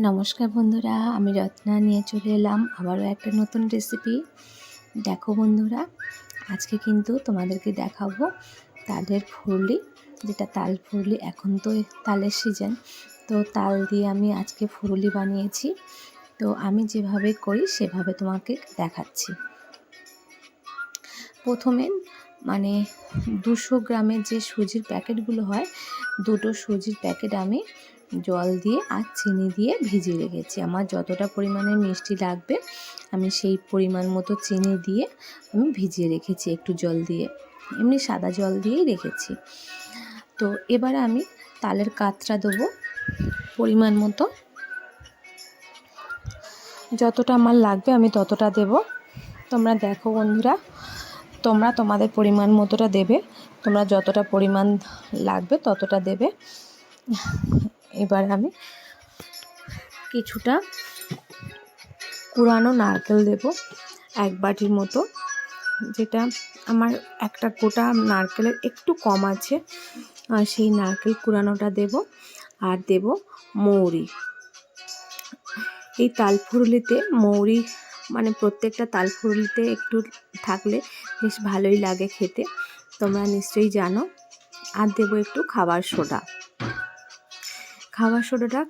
নমস্কার বন্ধুরা, আমি রত্না, নিয়ে চলে এলাম আবারও একটা নতুন রেসিপি দেখো বন্ধুরা, আজকে কিন্তু তোমাদেরকে দেখাবো তালের ফুরলি, যেটা তাল ফুরলি এখন তো তালের সিজন তো তাল দিয়ে আমি আজকে ফুরলি বানিয়েছি। তো আমি যেভাবে করি সেভাবে তোমাকে দেখাচ্ছি। প্রথমে মানে দুশো গ্রামের যে সুজির প্যাকেটগুলো হয়, দুটো সুজির প্যাকেট আমি জল দিয়ে আর চিনি দিয়ে ভিজিয়ে রেখেছি। আমার যতটা পরিমাণে মিষ্টি লাগবে, আমি সেই পরিমাণ মতো চিনি দিয়ে আমি ভিজিয়ে রেখেছি একটু জল দিয়ে। এমনি সাদা জল দিয়েই রেখেছি। তো এবারে আমি তালের কাতরা দেবো পরিমাণ মতো। যতটা আমার লাগবে আমি ততটা দেব। তোমরা দেখো বন্ধুরা, তোমরা তোমাদের পরিমাণ মতোটা দেবে। তোমরা যতটা পরিমাণ লাগবে ততটা দেবে। এবার আমি কিছুটা কুড়ানো নারকেল দেব এক বাটির মতো, যেটা আমার একটা গোটা নারকেলের একটু কম আছে সেই নারকেল কুড়ানোটা দেব, আর দেব মৌরি। এই তালফুরুলিতে মৌরি মানে প্রত্যেকটা তালফুরুলিতে একটু থাকলে বেশ ভালোই লাগে খেতে, তোমরা নিশ্চয়ই জানো। আর দেবো একটু খাবার সোডা। খাবার সোডাটা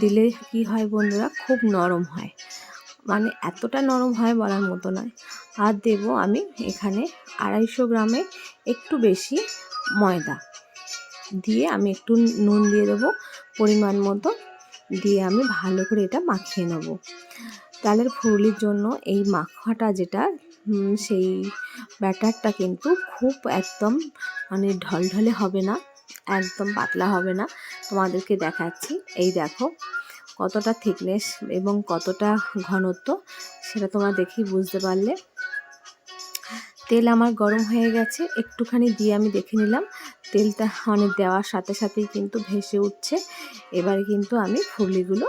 দিলে কি হয় বন্ধুরা? খুব নরম হয়। মানে এতটা নরম হয় বলার মতো নয়। আর দেব আমি এখানে আড়াইশো গ্রামে একটু বেশি ময়দা। দিয়ে আমি একটু নুন দিয়ে দেবো, পরিমাণ মতো। দিয়ে আমি ভালো করে এটা মাখিয়ে নেব। তালের ফুরলির জন্য এই মাখাটা যেটা সেই ব্যাটারটা কিন্তু খুব একদম মানে ঢলঢলে হবে না, একদম পাতলা হবে না। তোমাদেরকে দেখাচ্ছি। এই দেখো, কতটা থিকনেস এবং কতটা ঘনত্ব, সেটা তোমরা দেখেই বুঝতে পারলে। তেল আমার গরম হয়ে গেছে, একটুখানি দিয়ে আমি দেখে নিলাম। তেলটা মানে দেওয়ার সাথে সাথেই কিন্তু ভেসে উঠছে। এবারে কিন্তু আমি ফুলিগুলো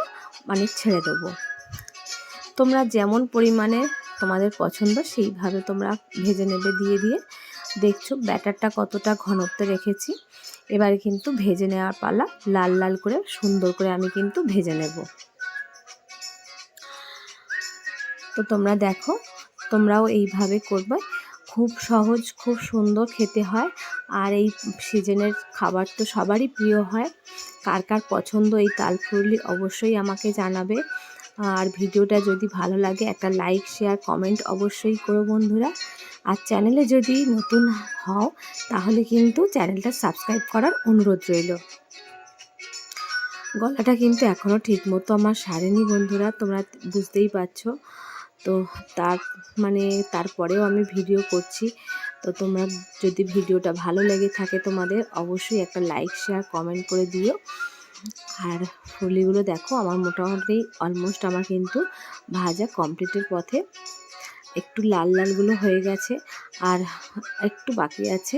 মানে ছেড়ে দেবো। তোমরা যেমন পরিমাণে তোমাদের পছন্দ, সেইভাবে তোমরা ভেজে নেবে দিয়ে দিয়ে। দেখছ, ব্যাটারটা কতটা ঘনত্ব রেখেছি। এবারে কিন্তু ভেজে নেওয়ার পালা লাল লাল করে, সুন্দর করে আমি কিন্তু ভেজে নেব। তো তোমরা দেখো, তোমরাও এইভাবে করবে। খুব সহজ, খুব সুন্দর খেতে হয়। আর এই সিজনের খাবার তো সবারই প্রিয় হয়। কার কার পছন্দ এই তাল ফুরলি অবশ্যই আমাকে জানাবে। আর ভিডিওটা যদি ভালো লাগে একটা লাইক, শেয়ার, কমেন্ট অবশ্যই করো বন্ধুরা। আর চ্যানেলে যদি নতুন হও, তাহলে কিন্তু চ্যানেলটা সাবস্ক্রাইব করার অনুরোধ রইল। গলাটা কিন্তু এখনও ঠিকমতো আমার সারেনি বন্ধুরা, তোমরা বুঝতেই পারছ। তো তার মানে তারপরেও আমি ভিডিও করছি। তো তোমরা যদি ভিডিওটা ভালো লেগে থাকে তোমাদের, অবশ্যই একটা লাইক, শেয়ার, কমেন্ট করে দিও। আর ফুলিগুলো দেখো, আমার মোটামুটি অলমোস্ট আমার কিন্তু ভাজা কমপ্লিটের পথে একটু লাল লালগুলো হয়ে গেছে। আর একটু বাকি আছে,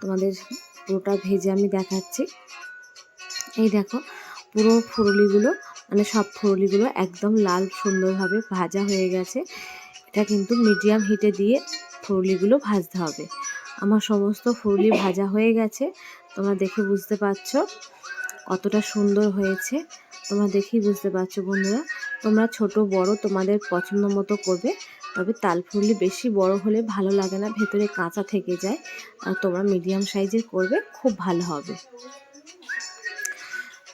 তোমাদের পুরোটা ভেজে আমি দেখাচ্ছি। এই দেখো, পুরো ফুরুলিগুলো মানে সব ফুরুলিগুলো একদম লাল সুন্দরভাবে ভাজা হয়ে গেছে। এটা কিন্তু মিডিয়াম হিটে দিয়ে ফুরুলিগুলো ভাজতে হবে। আমার সমস্ত ফুরুলি ভাজা হয়ে গেছে, তোমরা দেখে বুঝতে পারছ। কতটা সুন্দর হয়েছে। তোমরা দেখেই বুঝতে পারছ বন্ধুরা। তোমরা ছোট, বড় তোমাদের পছন্দ মতো করবে। তবে তাল ফুললি বেশি বড় হলে ভালো লাগে না, ভেতরে কাঁচা থেকে যায়। আর তোমরা মিডিয়াম সাইজের করবে, খুব ভালো হবে।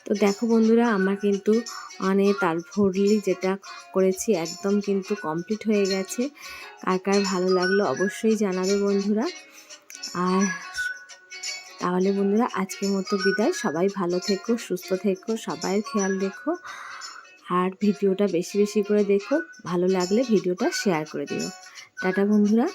তো দেখো বন্ধুরা, আমার কিন্তু মানে তাল ফুললি যেটা করেছি একদম কিন্তু কমপ্লিট হয়ে গেছে। কার কার ভালো লাগল অবশ্যই জানাবে বন্ধুরা। আর তাহলে বন্ধুরা, আজকের মতো বিদায়। সবাই ভালো থেকো, সুস্থ থেকো, সবাইয়ের খেয়াল রেখো। আর ভিডিওটা বেশি বেশি করে দেখো। ভালো লাগলে ভিডিওটা শেয়ার করে দিও। টাটা বন্ধুরা।